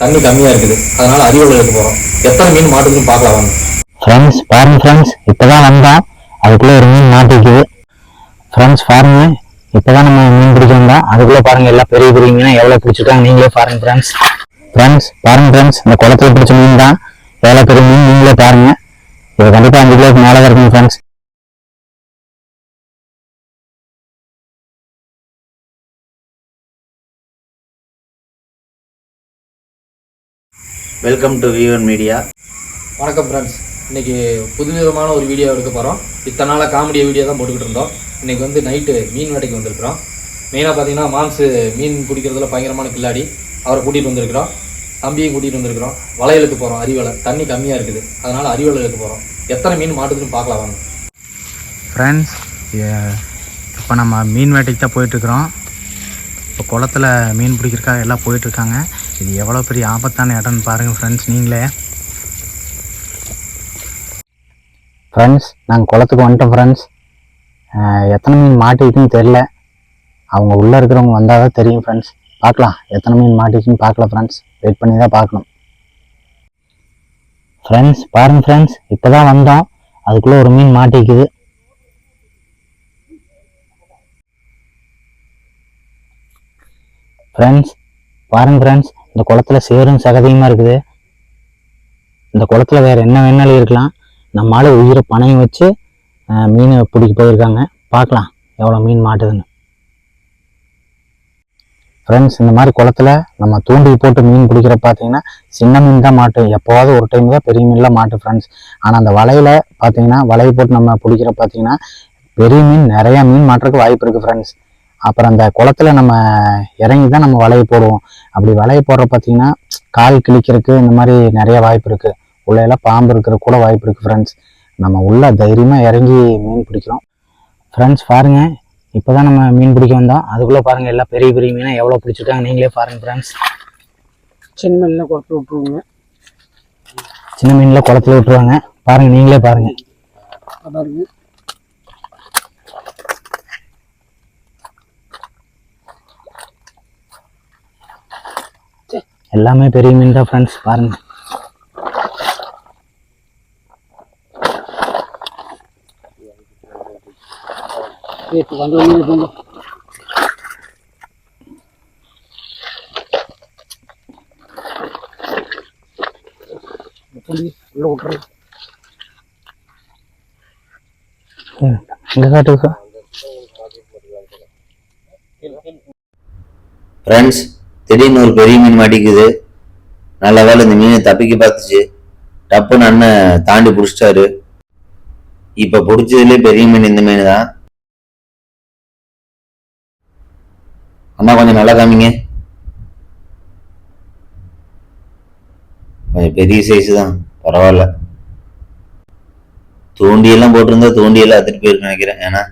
தண்ணி கம்மியா இருக்குது. அதனால அரியவலை எடுத்து போறோம். எத்தனை மீன் மாட்டுதுன்னு பார்க்கலாம் ஃப்ரெண்ட்ஸ் பாருங்க ஃப்ரெண்ட்ஸ் இப்போதான் வந்தோம். அதுக்குள்ளே ஒரு மீன் மாட்டிக்குது ஃப்ரெண்ட்ஸ் பாருங்க. இப்போதான் நம்ம மீன் பிடிக்க வந்தோம். அதுக்குள்ளே பாருங்க எல்லாம் பெரிய பெரிய மீனா எவ்வளோ பிடிச்சிருக்காங்க நீங்களே பாருங்க ஃப்ரெண்ட்ஸ் ஃப்ரெண்ட்ஸ் பாருங்க ஃப்ரெண்ட்ஸ் இந்த குளத்துல பிடிச்ச மீன் தான். எவ்வளோ பெரிய மீன் நீங்களே பாருங்க. இது கண்டிப்பாக அஞ்சு கிலோக்கு மேலே தான் இருக்குங்க friends welcome to Vivan media வணக்கம் ஃப்ரெண்ட்ஸ் இன்னைக்கு புதுவிதமான ஒரு வீடியோ எடுக்க போகிறோம் இத்தனை நாளாக காமெடி வீடியோ தான் போட்டுக்கிட்டு இருந்தோம். இன்னைக்கு வந்து நைட்டு மீன் வேட்டைக்கு வந்திருக்கிறோம். மெயினாக பார்த்தீங்கன்னா மாம்சு மீன் பிடிக்கிறதுல பயங்கரமான கில்லாடி. அவரை கூட்டிகிட்டு வந்திருக்கிறோம். தம்பியும் கூட்டிகிட்டு வந்திருக்கிறோம். வலையலுக்கு போகிறோம் அரிவலை. தண்ணி கம்மியாக இருக்குது. அதனால அரிவலை எடுக்க போகிறோம் எத்தனை மீன் மாட்டுதுன்னு பார்க்கலாம் வாங்க. ஃப்ரெண்ட்ஸ் இப்போ நம்ம மீன் வேட்டைக்கு தான் போயிட்டுருக்குறோம் இப்போ குளத்துல மீன் பிடிக்கிறக்காக எல்லாம் போயிட்டுருக்காங்க இது எவ்வளோ பெரிய ஆபத்தான இடம்னு பாருங்கள் ஃப்ரெண்ட்ஸ் நீங்களே. ஃப்ரெண்ட்ஸ் நாங்கள் குளத்துக்கு வந்துட்டோம் ஃப்ரெண்ட்ஸ் எத்தனை மீன் மாட்டிக்கிட்டுன்னு தெரில அவங்க உள்ளே இருக்கிறவங்க வந்தால் தான் தெரியும் ஃப்ரெண்ட்ஸ் பார்க்கலாம் எத்தனை மீன் மாட்டிக்குன்னு பார்க்கல ஃப்ரெண்ட்ஸ் வெயிட் பண்ணி தான் பார்க்கணும். ஃப்ரெண்ட்ஸ் பாருங்க ஃப்ரெண்ட்ஸ் இப்போ தான் வந்தோம். அதுக்குள்ளே ஒரு மீன் மாட்டிக்குது. ஃப்ரெண்ட்ஸ் பாருங்க ஃப்ரெண்ட்ஸ் இந்த குளத்துல சேரும் சகதியுமா இருக்குது? இந்த குளத்துல வேற என்ன வேணாலும் இருக்கலாம். நம்மளால உயிரை பணையம் வச்சு மீன் மீனை பிடிக்க போயிருக்காங்க. பார்க்கலாம் எவ்வளோ மீன் மாட்டுதுன்னு. ஃப்ரெண்ட்ஸ் இந்த மாதிரி குளத்துல நம்ம தூண்டில் போட்டு மீன் பிடிக்கிற பார்த்தீங்கன்னா சின்ன மீன் தான் மாட்டும் எப்போவாவது ஒரு டைம் தான் பெரிய மீன்லாம் மாட்டும் ஃப்ரெண்ட்ஸ் ஆனால் அந்த வலையில பார்த்தீங்கன்னா வலையை போட்டு நம்ம பிடிக்கிற பார்த்தீங்கன்னா பெரிய மீன் நிறையா மீன் மாட்டுறதுக்கு வாய்ப்பு இருக்குது ஃப்ரெண்ட்ஸ் அப்புறம் அந்த குளத்துல நம்ம இறங்கி தான் நம்ம வலையை போடுவோம். அப்படி வலையை போடுற பார்த்தீங்கன்னா கால் கிழிக்கிறதுக்கு இந்த மாதிரி நிறைய வாய்ப்பு இருக்கு. உள்ள எல்லாம் பாம்பு இருக்கிற கூட வாய்ப்பு இருக்கு ஃப்ரெண்ட்ஸ் நம்ம உள்ள தைரியமா இறங்கி மீன் பிடிக்கிறோம். ஃப்ரெண்ட்ஸ் பாருங்க. இப்போதான் நம்ம மீன் பிடிக்க வந்தோம். அதுக்குள்ள பாருங்க எல்லாம் பெரிய பெரிய மீனை எவ்வளோ பிடிச்சிருக்காங்க. நீங்களே பாருங்க ஃப்ரெண்ட்ஸ் சின்ன மீன்லாம் குளத்துல விட்டுருவோங்க. சின்ன மீன்ல குளத்துல விட்டுருவாங்க. பாருங்க நீங்களே பாருங்க. அதான் எல்லாமே பெரிய மீன் தான் ஃப்ரெண்ட்ஸ் பாருங்க. ஃப்ரெண்ட்ஸ் திடீர்னு ஒரு பெரிய மீன் மாட்டிக்குது நல்ல வேலை இந்த மீனை தப்பிக்க பார்த்துச்சு. டப்புன்னு அண்ணன் தாண்டி பிடிச்சிட்டாரு. இப்போ பிடிச்சதுலேயே பெரிய மீன் இந்த மீன் தான். அண்ணா கொஞ்சம் நல்லா காமிங்க. கொஞ்சம் பெரிய சைஸ் தான். பரவாயில்ல. தூண்டியெல்லாம் போட்டிருந்தா தூண்டியெல்லாம் அத்துட்டு போயிருக்கு நினைக்கிறேன். ஏன்னா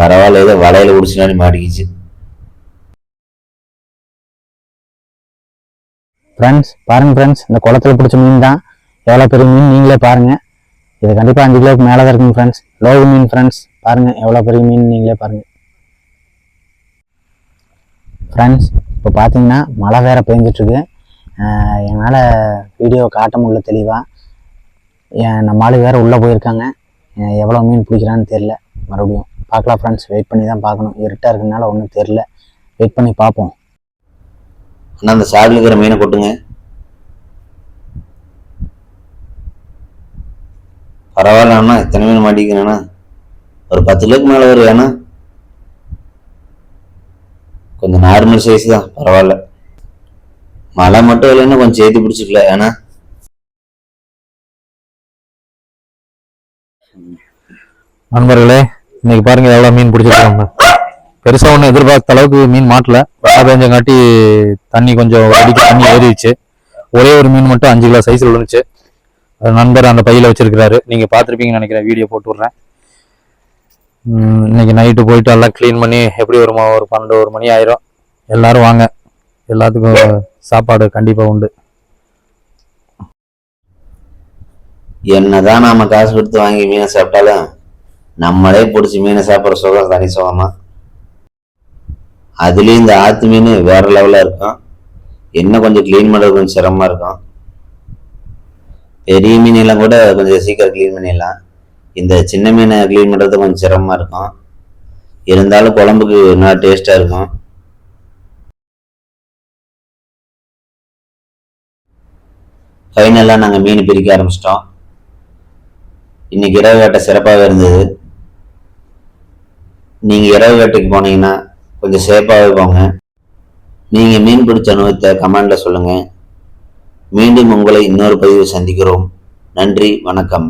பரவாயில்ல ஏதோ வலையில பிடிச்சினாடி மாட்டிக்கிச்சு. ஃப்ரெண்ட்ஸ் பாருங்க ஃப்ரெண்ட்ஸ் இந்த குளத்துல பிடிச்ச மீன் தான் எவ்வளோ பெரிய மீன் நீங்களே பாருங்கள் இது கண்டிப்பாக அஞ்சு கிலோவுக்கு மேலே தான் இருக்குங்க ஃப்ரெண்ட்ஸ் லோகு மீன் ஃப்ரெண்ட்ஸ் பாருங்கள் எவ்வளோ பெரிய மீன் நீங்களே பாருங்கள் ஃப்ரெண்ட்ஸ் இப்போ பார்த்தீங்கன்னா மழை வேற பெஞ்சிட்ருக்கு. என்னால் வீடியோ காட்ட முடியல தெளிவாக என் நம்ம ஆள் வேறு உள்ளே போயிருக்காங்க. எவ்வளோ மீன் பிடிக்கிறான்னு தெரில மறுபடியும் பார்க்கலாம் ஃப்ரெண்ட்ஸ் வெயிட் பண்ணி தான் பார்க்கணும். இருட்டாக இருக்கனால ஒன்றும் தெரில வெயிட் பண்ணி பார்ப்போம். அண்ணா அந்த சாடில் இருக்கிற மீனை கொட்டுங்க. பரவாயில்ல அண்ணா எத்தனை மீன் மாட்டிக்கிறேண்ணா ஒரு பத்து கிலோக்கு மேலே வரும் அண்ணா. கொஞ்சம் நார்மல் சைஸ் தான் பரவாயில்ல. மழை மட்டும் இல்லைன்னா கொஞ்சம் சேர்த்து பிடிச்சிக்கல ஏன்னா நண்பர்களே இன்னைக்கு பாருங்க எவ்வளோ மீன் பிடிச்சிருக்காங்க. பெருசாக ஒன்றும் எதிர்பார்த்த அளவுக்கு மீன் மாட்டல. மழை பெஞ்சங்காட்டி தண்ணி கொஞ்சம் அடிக்க தண்ணி ஏறிடுச்சு. ஒரே ஒரு மீன் மட்டும் அஞ்சு கிலோ சைஸில் விழுந்துச்சு. நண்பர் அந்த பையில வச்சிருக்கிறாரு. நீங்கள் பார்த்துருப்பீங்கன்னு நினைக்கிறேன். வீடியோ போட்டு விட்றேன். இன்னைக்கு நைட்டு போயிட்டு எல்லாம் க்ளீன் பண்ணி எப்படி ஒரு ஒரு பன்னெண்டு ஒரு மணி ஆயிரும். எல்லாரும் வாங்க. எல்லாத்துக்கும் சாப்பாடு கண்டிப்பாக உண்டு. என்னதான் நாம காசு கொடுத்து வாங்கி மீனை சாப்பிட்டாலும் நம்மளே பிடிச்சி மீனை சாப்பிட்ற சுகம் தனி சுகமா அதுலேயும் இந்த ஆத்து மீன் வேற லெவலாக இருக்கும். என்ன கொஞ்சம் க்ளீன் பண்ணுறது கொஞ்சம் சிரமமாக இருக்கும். பெரிய மீனெல்லாம் கூட கொஞ்சம் சீக்கிரம் க்ளீன் பண்ணிடலாம். இந்த சின்ன மீனை க்ளீன் பண்ணுறது கொஞ்சம் சிரமமாக இருக்கும். இருந்தாலும் குழம்புக்கு நல்லா டேஸ்ட்டாக இருக்கும். ஃபைனலாக நாங்கள் மீன் பிரிக்க ஆரம்பிச்சிட்டோம். இன்னைக்கு இரவு வேட்டை சிறப்பாகவே இருந்தது. நீங்கள் இரவு வேட்டைக்கு போனீங்கன்னா கொஞ்சம் சேஃபாகவே போங்க. நீங்கள் மீன் பிடிச்ச அனுபவத்தை கமெண்டில் சொல்லுங்கள் மீண்டும் உங்களை இன்னொரு பதிவு சந்திக்கிறோம். நன்றி வணக்கம்.